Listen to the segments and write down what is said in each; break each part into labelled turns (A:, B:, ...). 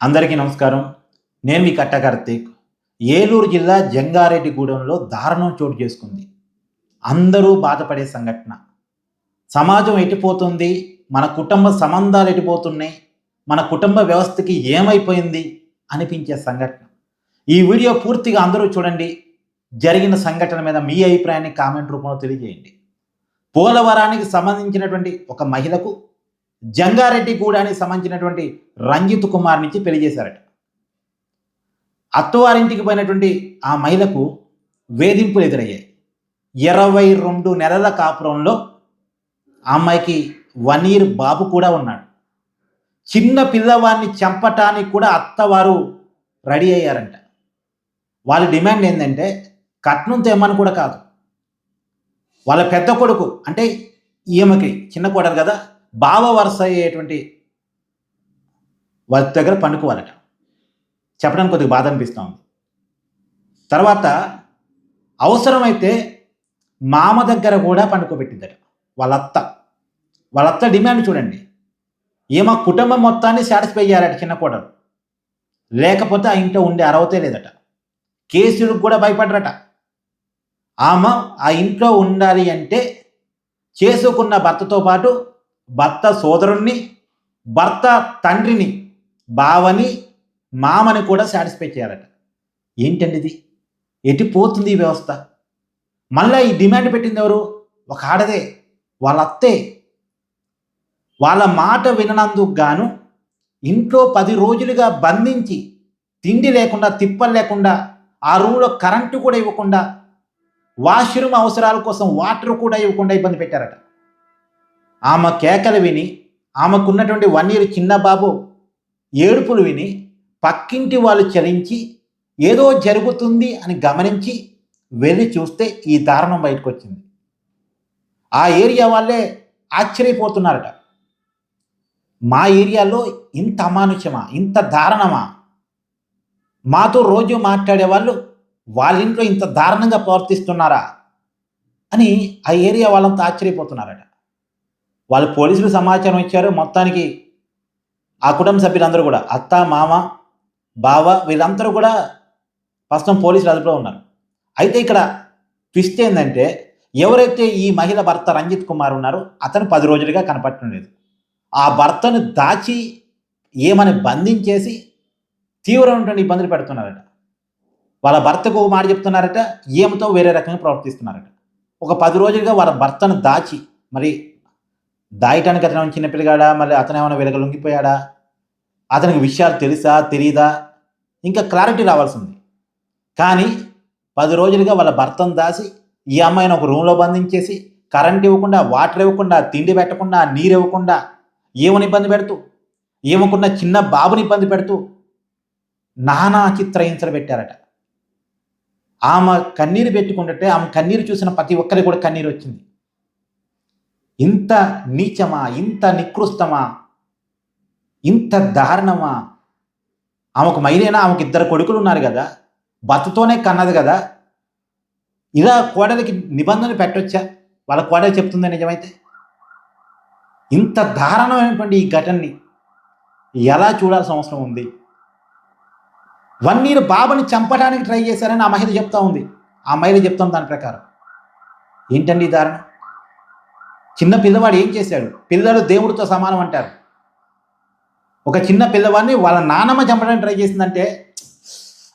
A: అందరికీ నమస్కారం. నేను మీ కట్ట కార్తీక్. ఏలూరు జిల్లా జంగారెడ్డిగూడెంలో దారుణం చోటు చేసుకుంది. అందరూ బాధపడే సంఘటన. సమాజం ఎట్టిపోతుంది మన కుటుంబ సంబంధాలు ఎట్టిపోతున్నాయి మన కుటుంబ వ్యవస్థకి ఏమైపోయింది? అనిపించే సంఘటన. ఈ వీడియో పూర్తిగా అందరూ చూడండి. జరిగిన సంఘటన మీద మీ అభిప్రాయాన్ని కామెంట్ రూపంలో తెలియజేయండి. పోలవరానికి సంబంధించినటువంటి ఒక మహిళకు జంగారెడ్డి గూడానికి సంబంధించినటువంటి రంజిత్ కుమార్ నుంచి పెళ్ళి చేశారట. అత్తవారింటికి పోయినటువంటి ఆ మహిళకు వేధింపులు ఎదురయ్యాయి. ఇరవై రెండు నెలల కాపురంలో ఆ అమ్మాయికి వన్ ఇయర్ బాబు కూడా ఉన్నాడు. చిన్న పిల్లవాడిని చంపటానికి కూడా అత్తవారు రెడీ అయ్యారంట. వాళ్ళ డిమాండ్ ఏంటంటే కట్నం తెమ్మని కూడా కాదు. వాళ్ళ పెద్ద కొడుకు అంటే ఈమెకి చిన్న కోడలు కదా. బావ వరుస అయ్యేటువంటి వారి దగ్గర పండుకోవాలట. చెప్పడానికి కొద్దిగా బాధ అనిపిస్తూ ఉంది. తర్వాత అవసరమైతే మామ దగ్గర కూడా పండుకోబెట్టిందట. వాళ్ళత్త. వాళ్ళత్త వాళ్ళ అత్త డిమాండ్ చూడండి. ఈమె కుటుంబం మొత్తాన్ని సాటిస్ఫై చేయాలట చిన్న కోడలు. లేకపోతే ఆ ఇంట్లో ఉండే అర్హతే లేదట. కేసులకు కూడా భయపడరట. ఆమె ఆ ఇంట్లో ఉండాలి అంటే చేసుకున్న భర్తతో పాటు భర్త సోదరుణ్ణి భర్త తండ్రిని బావని మామని కూడా సాటిస్ఫై చేయాలట. ఏంటండి ఇది ఎటు పోతుంది ఈ వ్యవస్థ? మళ్ళీ ఈ డిమాండ్ పెట్టింది ఎవరు? ఒక ఆడదే వాళ్ళ అత్తే. వాళ్ళ మాట విననందుకు గాను ఇంట్లో పది రోజులుగా బంధించి తిండి లేకుండా తిప్పలు లేకుండా ఆ రూమ్లో కరెంటు కూడా ఇవ్వకుండా వాష్రూమ్ అవసరాల కోసం వాటర్ కూడా ఇవ్వకుండా ఇబ్బంది పెట్టారట. ఆమె కేకలు విని ఆమెకున్నటువంటి వన్ ఇయర్ చిన్న బాబు ఏడుపులు విని పక్కింటి వాళ్ళు చలించి ఏదో జరుగుతుంది అని గమనించి వెళ్ళి చూస్తే ఈ దారుణం బయటకు వచ్చింది ఆ ఏరియా వాళ్ళే ఆశ్చర్యపోతున్నారట. మా ఏరియాలో ఇంత అమానుషమా ఇంత దారుణమా? మాతో రోజు మాట్లాడే వాళ్ళు వాళ్ళ ఇంట్లో ఇంత దారుణంగా ప్రవర్తిస్తున్నారా? అని ఆ ఏరియా వాళ్ళంతా ఆశ్చర్యపోతున్నారట. వాళ్ళు పోలీసులు సమాచారం ఇచ్చారు. మొత్తానికి ఆ కుటుంబ సభ్యులందరూ కూడా అత్త మామ బావ వీళ్ళందరూ కూడా ప్రస్తుతం పోలీసులు అదుపులో ఉన్నారు. అయితే ఇక్కడ ట్విస్ట్ ఏంటంటే ఎవరైతే ఈ మహిళ భర్త రంజిత్ కుమార్ ఉన్నారో అతను పది రోజులుగా కనపడటం లేదు. ఆ భర్తను దాచి ఏమని బంధించేసి తీవ్రమైనటువంటి ఇబ్బందులు పెడుతున్నారట. వాళ్ళ భర్తకు ఒక మాట చెప్తున్నారట ఏమతో వేరే రకంగా ప్రవర్తిస్తున్నారట. ఒక పది రోజులుగా వాళ్ళ భర్తను దాచి మరి దాయటానికి అతను చిన్న చిన్నపిల్లగాడా? మరి అతను ఏమైనా వెలగ లొంగిపోయాడా? అతనికి విషయాలు తెలుసా? తెలీదా? ఇంకా క్లారిటీ రావాల్సింది. కానీ పది రోజులుగా వాళ్ళ భర్తను దాసి ఈ అమ్మాయిని ఒక రూమ్లో బంధించేసి కరెంట్ ఇవ్వకుండా వాటర్ ఇవ్వకుండా తిండి పెట్టకుండా నీరు ఇవ్వకుండా ఏమని ఇబ్బంది పెడుతూ ఏమకున్న చిన్న బాబుని ఇబ్బంది పెడుతూ నానా చిత్రహింసలు పెట్టారట. ఆమె కన్నీరు పెట్టుకుంటే ఆమె కన్నీరు చూసిన ప్రతి ఒక్కరికి కూడా కన్నీరు వచ్చింది. ఇంత నీచమా ఇంత నికృష్టమా ఇంత దారుణమా? ఆమెకు మైలేనా? ఆమెకు ఇద్దరు కొడుకులు ఉన్నారు కదా. భర్తతోనే కన్నది కదా. ఇలా కోడలికి నిబంధనలు పెట్టొచ్చా? వాళ్ళ కోడలు చెప్తుందా నిజమైతే? ఇంత దారుణమైనటువంటి ఈ ఘటనని ఎలా చూడాల్సిన అవసరం ఉంది? వన్ ఇయర్ బాబుని చంపడానికి ట్రై చేశారని ఆ మహిళ చెప్తా ఉంది. ఆ మహిళ చెప్తాం దాని ప్రకారం. ఏంటండి ఈ దారుణం? చిన్న పిల్లవాడు ఏం చేశాడు? పిల్లలు దేవుడితో సమానం అంటారు. ఒక చిన్న పిల్లవాడిని వాళ్ళ నానమ్మ చంపడానికి ట్రై చేసిందంటే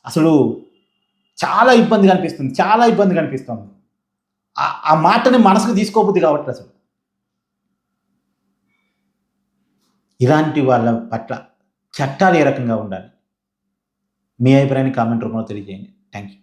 A: అసలు చాలా ఇబ్బంది కనిపిస్తుంది చాలా ఇబ్బంది కనిపిస్తుంది ఆ- ఆ మాటని మనసుకు తీసుకోబుద్ది కాబట్టి అసలు. ఇలాంటి వాళ్ళ పట్ల చట్టాలు ఏ రకంగా ఉండాలి? మీ అభిప్రాయాన్ని కామెంట్ రూపంలో తెలియజేయండి. Thank you